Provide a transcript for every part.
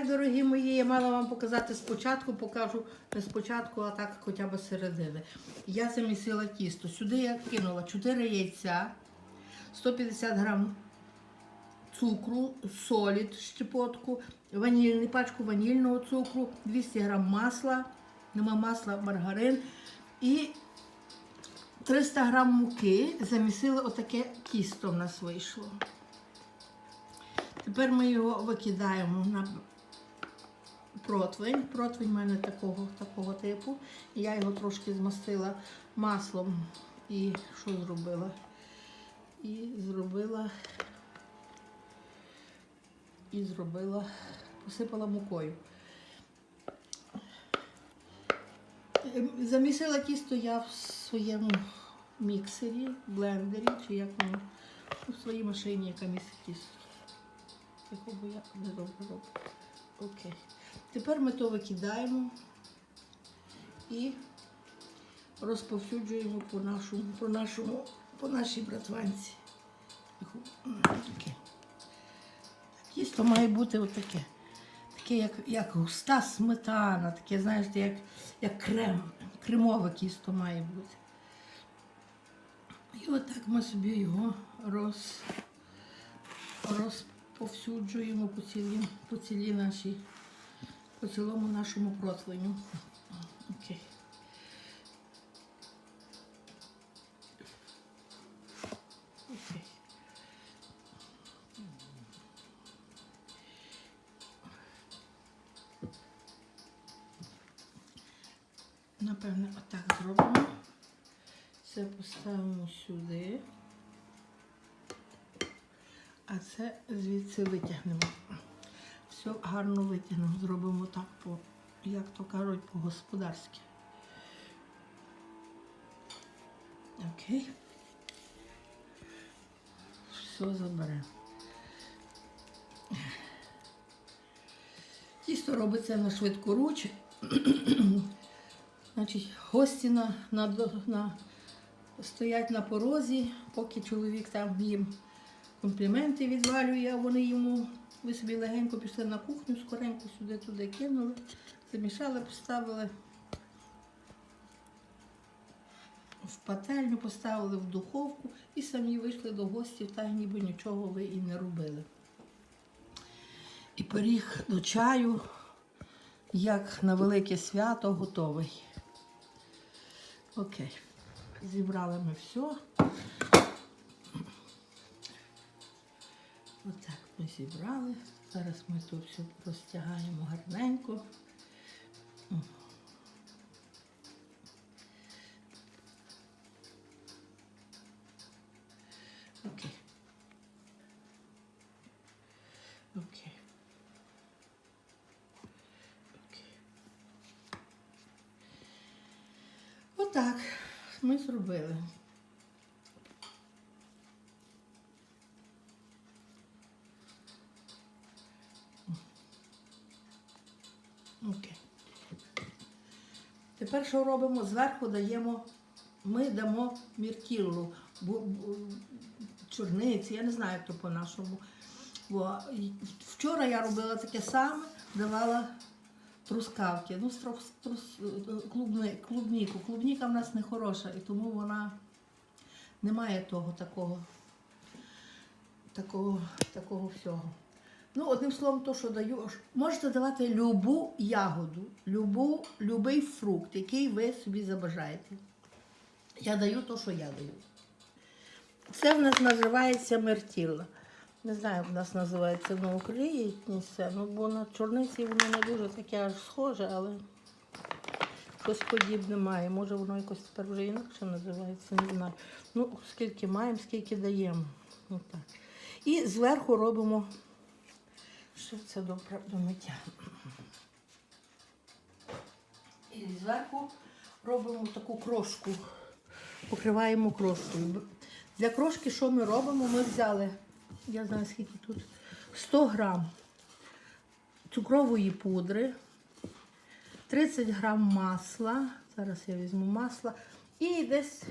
так, дорогі мої, я мала вам показати спочатку, покажу не спочатку, а так хоча б середини. Я замісила тісто. Сюди я кинула 4 яйця, 150 грам цукру, солі, щепотку, ванільний, пачку ванільного цукру, 200 грам масла, нема масла, маргарин і 300 грам муки. Замісила отаке тісто в нас вийшло. Тепер ми його викидаємо на противень. Противень в мене такого, такого типу. Я його трошки змастила маслом. І що зробила? І зробила. І зробила, посипала мукою. Ем, Замісила тісто я в своєму міксері, блендері, чи як воно, в своїй машині, яка місить тісто. Яку бо я не роблю. Окей. Тепер ми то викидаємо і розповсюджуємо по нашому, по нашому, по нашій братванці. Таке. Тісто має бути отаке. Таке, як, як густа сметана, таке, знаєте, як, як крем. Кремове тісто має бути. І отак ми собі його роз, розповсюджуємо по цілій, по цілій нашій, по цілому нашому противню. Окей. Окей. Напевне, отак зробимо. Це поставимо сюди, а це звідси витягнемо. Все гарно витягнемо. Зробимо так, по, як то кажуть, по-господарськи. Окей. Все заберемо. Тісто робиться на швидку руч. Значить, гості на, на, на, стоять на порозі, поки чоловік там їм компліменти відвалює, а вони йому, ви собі легенько пішли на кухню, скоренько сюди-туди кинули, замішали, поставили в пательню, поставили в духовку і самі вийшли до гостів, так ніби нічого ви і не робили. І пиріг до чаю, як на велике свято, готовий. Окей. Зібрали ми все. Отак ми зібрали. Зараз ми тут все розтягаємо гарненько. Окей. Окей. Окей. Отак ми зробили. Окей. Тепер що робимо? Зверху даємо, ми дамо міртіллу, чорниці, я не знаю, як то по-нашому. Вчора я робила таке саме, давала трускавки, ну, струс, трус, клубни, клубніку. Клубніка в нас не хороша, і тому вона не має того такого, такого, такого всього. Ну, одним словом, то, що даю, можете давати любу ягоду, любу, любий фрукт, який ви собі забажаєте. Я даю то, що я даю. Це в нас називається мертілла. Не знаю, як в нас називається на Україні ну бо на чорниці воно не дуже таке аж схоже, але щось подібне має. Може воно якось тепер вже інакше називається, не знаю. Ну, скільки маємо, скільки даємо. Отак. І зверху робимо що це до, до миття. І зверху робимо таку крошку, покриваємо крошкою. Для крошки що ми робимо? Ми взяли, я знаю скільки тут, 100 грам цукрової пудри, 30 грам масла, зараз я візьму масло, і десь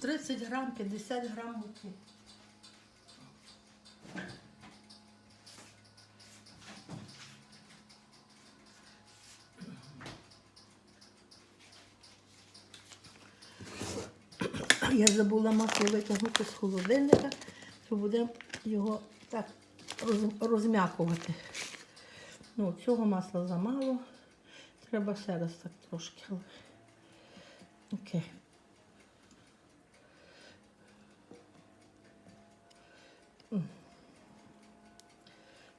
30 грам, 50 грам муки. Я забула масло витягнути з холодильника, то будемо його так роз- розм'якувати. Ну, цього масла замало. Треба ще раз так трошки. Окей.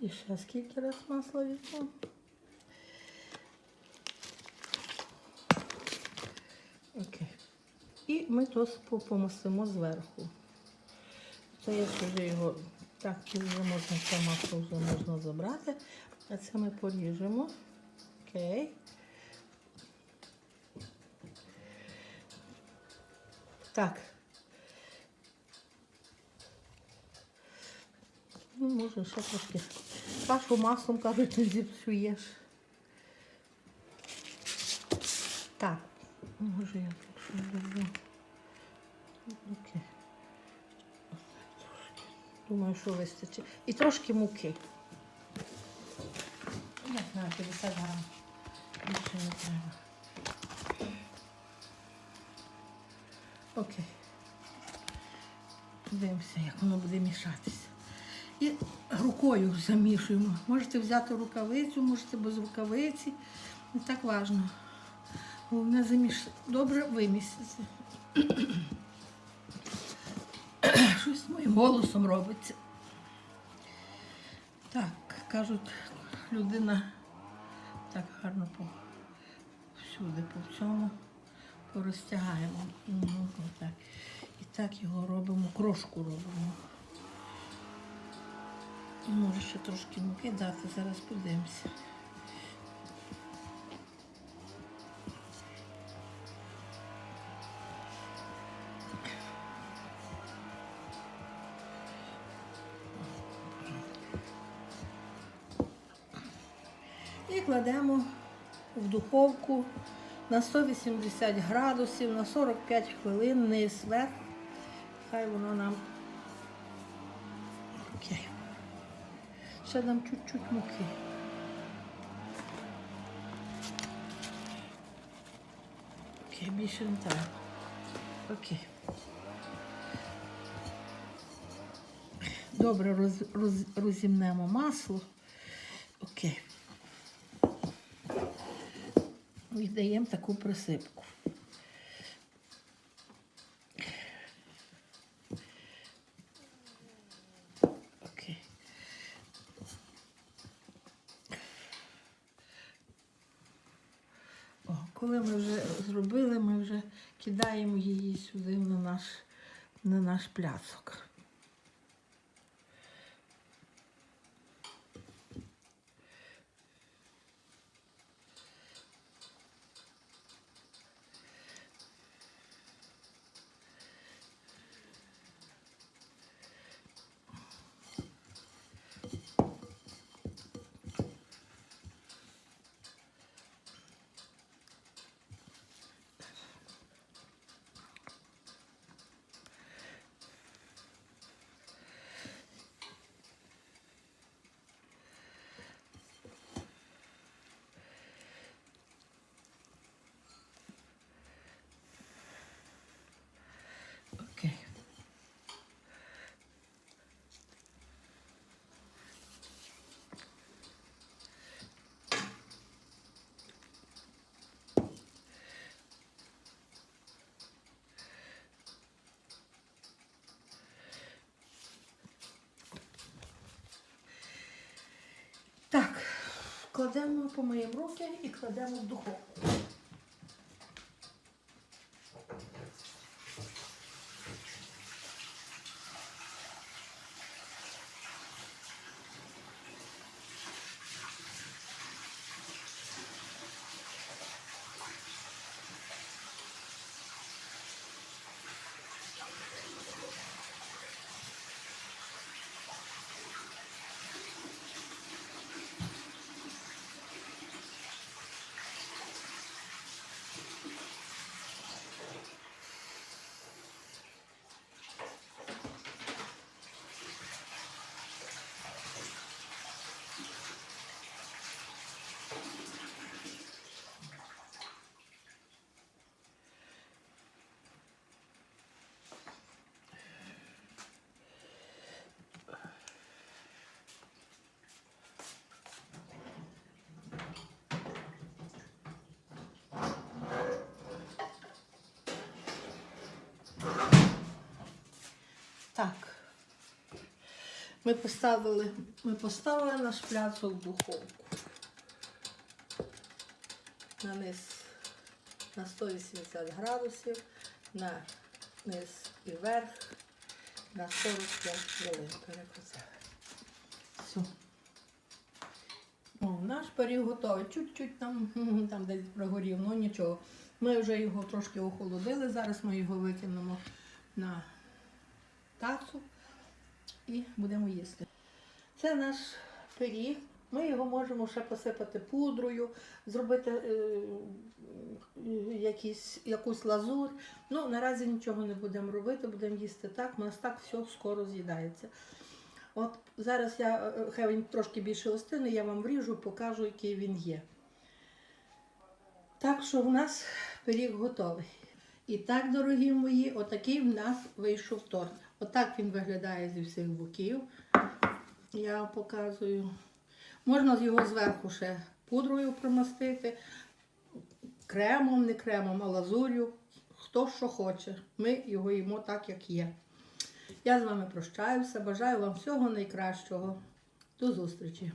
І ще скільки раз масла візьмемо? Окей. І ми то помастимо зверху. Це я вже його так вже можна це масло вже можна забрати. А це ми поріжемо. Окей. Так. Ну, може, ще трошки. Кашу маслом, кажуть, не зіпсуєш. Так. Може, я тут щось зроблю. Окей. Трошки. Думаю, що вистачить. І трошки муки. Я знаю, 50 грам. Більше не треба. Окей. Дивимося, як воно буде мішатися. І рукою замішуємо. Можете взяти рукавицю, можете без рукавиці. Не так важливо. Головне заміш... добре вимісити. Щось моїм голосом робиться. Так, кажуть, людина так гарно по всюди, по всьому порозтягаємо. Мгм, отак. І так його робимо, крошку робимо. Може ще трошки муки дати, зараз подивимося. Духовку на 180 градусів на 45 хвилин низ вверх. Хай воно нам. Окей. Ще дам чуть-чуть муки. Окей, більше не треба. Окей. Добре роз, роз, розімнемо масло. Окей. І даємо таку присипку. Коли ми вже зробили, ми вже кидаємо її сюди на наш, на наш пляцок. Окей. Так, кладемо, помиємо руки і кладемо в духовку. Ми поставили, ми поставили наш пляцок в духовку. На низ на 180 градусів, на низ і вверх на 45 хвилин. Перекрутили. О, наш пиріг готовий. Чуть-чуть там, там десь прогорів, ну нічого. Ми вже його трошки охолодили. Зараз ми його викинемо на тацу і будемо їсти. Це наш пиріг. Ми його можемо ще посипати пудрою, зробити е, е, якісь, якусь лазур. Ну, наразі нічого не будемо робити, будемо їсти так. У нас так все скоро з'їдається. От зараз я, е, хай він трошки більше остине, я вам вріжу, покажу, який він є. Так що в нас пиріг готовий. І так, дорогі мої, отакий в нас вийшов торт. Отак він виглядає зі всіх боків. Я вам показую. Можна його зверху ще пудрою промастити, кремом, не кремом, а лазур'ю. Хто що хоче. Ми його їмо так, як є. Я з вами прощаюся. Бажаю вам всього найкращого. До зустрічі!